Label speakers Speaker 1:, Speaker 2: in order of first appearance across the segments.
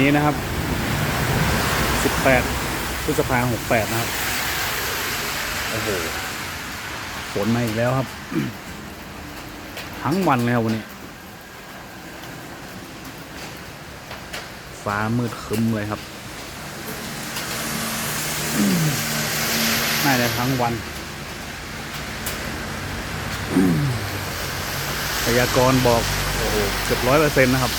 Speaker 1: นี้นะครับ 18พฤษภาหกแปดนะครับ โอ้โห ฝนมาอีกแล้วครับ ทั้งวันเลยครับวันนี้ ฟ้ามืดครึ้มเลยครับน่าจะทั้งวัน พยากรณ์บอก โอ้โห เกือบร้อยเปอร์เซ็นต์นะครับ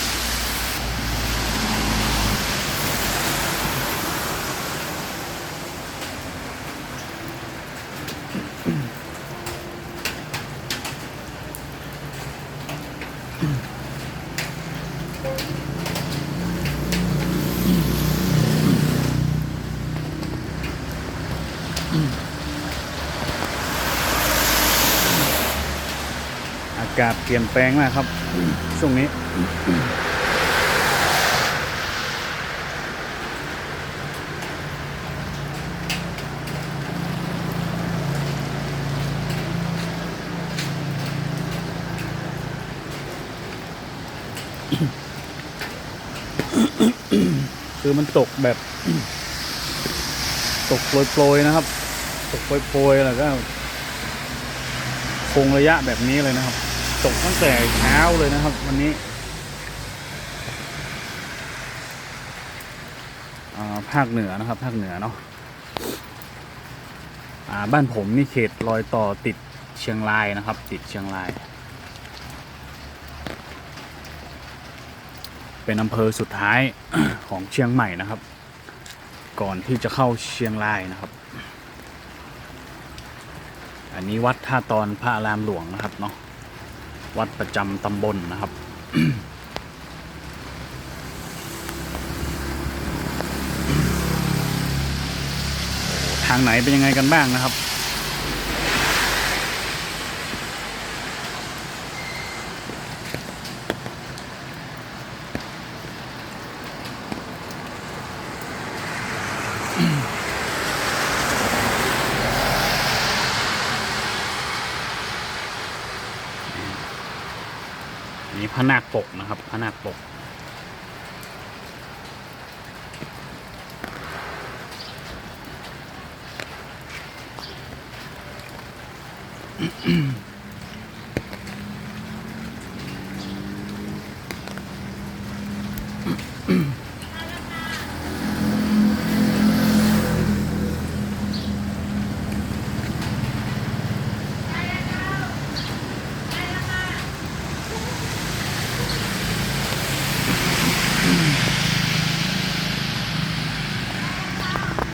Speaker 1: อากาศเปลี่ยนแปลงมากครับ ช่วงนี้ คือมันตกแบบ ตกโปรยๆนะครับ ตกโปรยๆแล้วก็คงระยะแบบนี้เลยนะครับ ตกตั้งแต่เช้าเลยนะครับ วันนี้ภาคเหนือนะครับภาคเหนือเนาะบ้านผมนี่เขตรอยต่อติดเชียงรายนะครับ ติดเชียงราย เป็นอำเภอสุดท้ายของเชียงใหม่นะครับ ก่อนที่จะเข้าเชียงรายนะครับ อันนี้วัดท่าตอนพระอารามหลวงนะครับเนาะวัดประจำตำบลนะครับทางไหนเป็นยังไงกันบ้างนะครับ นี่พระนาคปกนะครับพระนาคปกอ